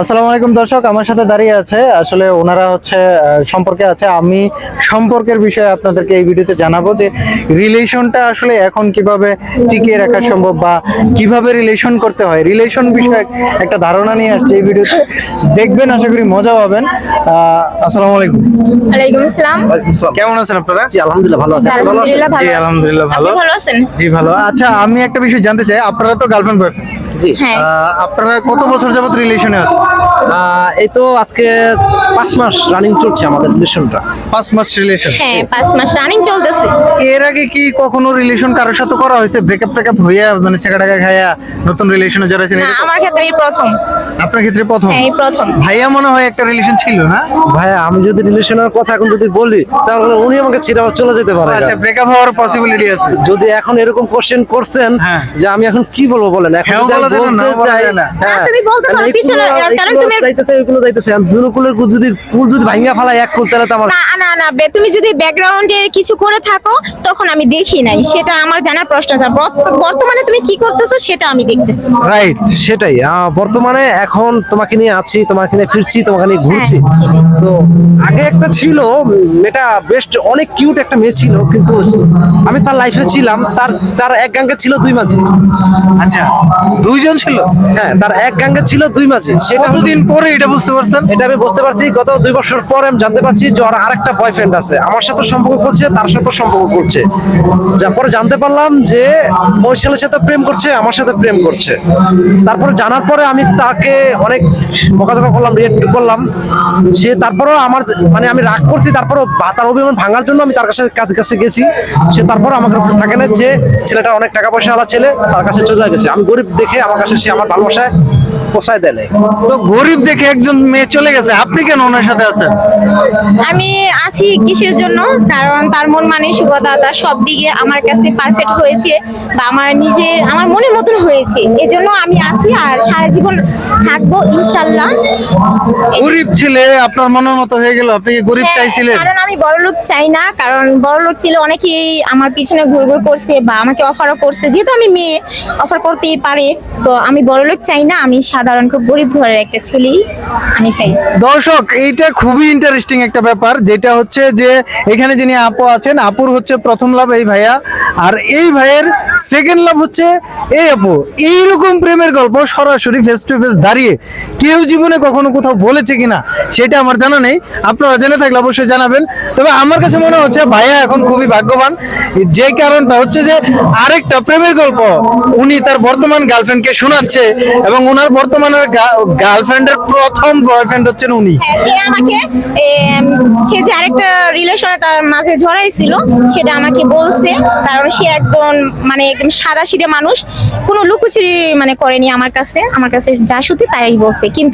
আসসালামু আলাইকুম দর্শক আমার সাথে দাঁড়িয়ে আছে আসলে ওনারা হচ্ছে সম্পর্কে আছে আমি সম্পর্কের বিষয়ে আপনাদেরকে এই ভিডিওতে জানাব যে রিলেশনটা আসলে এখন কীভাবে টিকিয়ে রাখা সম্ভব বা কীভাবে রিলেশন করতে হয়। রিলেশন বিষয়ে একটা ধারণা নিয়ে আসছে এই ভিডিওতে। দেখবেন আশা করি মজা পাবেন আসসালামু আলাইকুম। ওয়ালাইকুম আসসালাম। কেমন আছেন আপনারা? জি আলহামদুলিল্লাহ ভালো আছি। ভালো আছেন? আলহামদুলিল্লাহ ভালো। জি, আলহামদুলিল্লাহ ভালো। ভালো আছেন? জি ভালো। আচ্ছা আমি একটা বিষয় জানতে চাই আপনারা তো গার্লফ্রেন্ড বয়ফ্রেন্ড জি। হ্যাঁ। আপনারা কত বছর যাবত রিলেশনে আছেন? এই তো আজকে পাঁচ মাস রানিং চলছে আমাদের রিলেশনটা পাঁচ মাস রিলেশন হ্যাঁ পাঁচ মাস রানিং চলতেছে। এর আগে কি কখনো রিলেশন কারোর সাথে করা হয়েছে ব্রেকআপ টেকআপ হইয়া মানে ছেঁকা টাকা খাইয়া নতুন রিলেশনে জড়াইছেন না আমার ক্ষেত্রে এই প্রথম আপনার ক্ষেত্রে প্রথম হ্যাঁ এই প্রথম ভাইয়া মনে হয় একটা রিলেশন ছিল না ভাইয়া আমি যদি রিলেশনের কথা এখন যদি বলি তাহলে উনি আমাকে ছেড়ে চলে যেতে পারে আচ্ছা ব্রেকআপ হওয়ার পসিবিলিটি আছে যদি এখন এরকম কোশ্চেন করছেন হ্যাঁ। যে আমি এখন কি বলব বলেন এখন হ্যাঁ যদি বলতে চাই, না। হ্যাঁ। তুমি বলতে পারো, পিছনে, কারণ তুমি- যাইতেছে, কুলো যাইতেছে। দুনো কুলের যদি কুল যদি ভাঙ্গা ফালাই এক কুল তাহলে তো আমার না না না বে- তুমি যদি ব্যাকগ্রাউন্ডে কিছু করে থাকো তখন আমি দেখি নাই। সেটা আমার জানার প্রশ্ন আছে। আর বর্ত- বর্তমানে তুমি কি করতেছো সেটা আমি দেখতেছি। রাইট সেটাই। বর্তমানে এখন তোমাকে নিয়ে আছি তোমাকে নিয়ে ফিরছি তোমাকে নিয়ে ঘুরছি। হ্যাঁ, তো আগে একটা ছিল মেয়েটা বেশ অনেক কিউট একটা মেয়ে ছিল কিন্তু আমি তার লাইফে ছিলাম। তার তার এক গাঙ্গে ছিল দুই মাঝে। আচ্ছা দুইজন ছিল? হ্যাঁ তার এক গাঙ্গে ছিল দুই মাঝে। সেটা হলো- কতদিন পরে এটা বুঝতে পারছেন? এটা আমি বুঝতে পারছি গত দুই বছর পর আমি জানতে পারছি যে ওর আরেকটা বয়ফ্রেন্ড আছে। আমার সাথে সম্পর্ক করছে তার সাথে সম্পর্ক করছে। যা পরে জানতে পারলাম যে ওই সাথে প্রেম করছে, আমার সাথে প্রেম করছে। তারপরে জানার পরে আমি তাকে অনেক বকাঝকা করলাম, রিয়েক্ট করলাম। সে তারপরেও আমার মানে আমি রাগ করছি, তারপরও তার অভিমান ভাঙার জন্য আমি তার কাছে কাছে কাছে গেছি। সে তারপর আমাকে থাকে না যে ছেলেটা অনেক টাকা পয়সা আলা ছেলে, তার কাছে চলে গেছে। আমি গরিব দেখে আমার কাছে সে আমার ভালোবাসায় পোষায় দেয় নাই। তো গরিব দেখে একজন মেয়ে চলে গেছে আপনি কেন ওনার সাথে আছেন? আমি আছি কিসের জন্য? কারণ তার মন মানসিকতা তার সব দিকে আমার কাছে পারফেক্ট হয়েছে বা আমার নিজে আমার মনের মতন হয়েছে। এজন্য আমি আছি আর সারা জীবন থাকব ইনশাল্লাহ। গরিব ছেলে আপনার মনের মতো হয়ে গেল আপনি কি গরিব হ্যাঁ, চাইছিলেন? কারণ আমি বড় লোক চাই না কারণ বড় লোক ছিল অনেকেই আমার পিছনে ঘুর ঘুর করছে বা আমাকে অফারও করছে। যেহেতু আমি মেয়ে অফার করতেই পারে তো আমি বড় লোক চাই না আমি সাধারণ, খুব গরিব ঘরের একটা ছেলেই আমি চাই। দর্শক, এইটা খুবই ইন্টারেস্টিং একটা ব্যাপার, যেটা হচ্ছে যে এখানে যিনি আপু আছেন, আপুর হচ্ছে প্রথম লাভ এই ভাইয়া, আর এই ভাইয়ের সেকেন্ড লাভ হচ্ছে এই আপু এইরকম প্রেমের গল্প সরাসরি ফেস টু ফেস দাঁড়িয়ে কেউ জীবনে কখনো কোথাও বলেছে কিনা সেটা আমার জানা নেই। আপনারা জেনে থাকলে অবশ্যই জানাবেন। তবে আমার কাছে মনে হচ্ছে ভাইয়া এখন খুবই ভাগ্যবান। যে কারণটা হচ্ছে যে আরেকটা প্রেমের গল্প উনি তার বর্তমান গার্লফ্রেন্ডকে শোনাচ্ছে এবং ওনার বর্তমানের গার্লফ্রেন্ডের প্রথম বয়ফ্রেন্ড হচ্ছেন উনি। হ্যাঁ, সে যে আরেকটা রিলেশনে তার মাঝে ঝরাইছিল সেটা আমাকে বলছে, কারণ সে একদম মানে একদম সাদা সিধে মানুষ, কোনো লুকোচুরি মানে করেনি আমার কাছে আমার কাছে যা সত্যি তাই বলছে। কিন্তু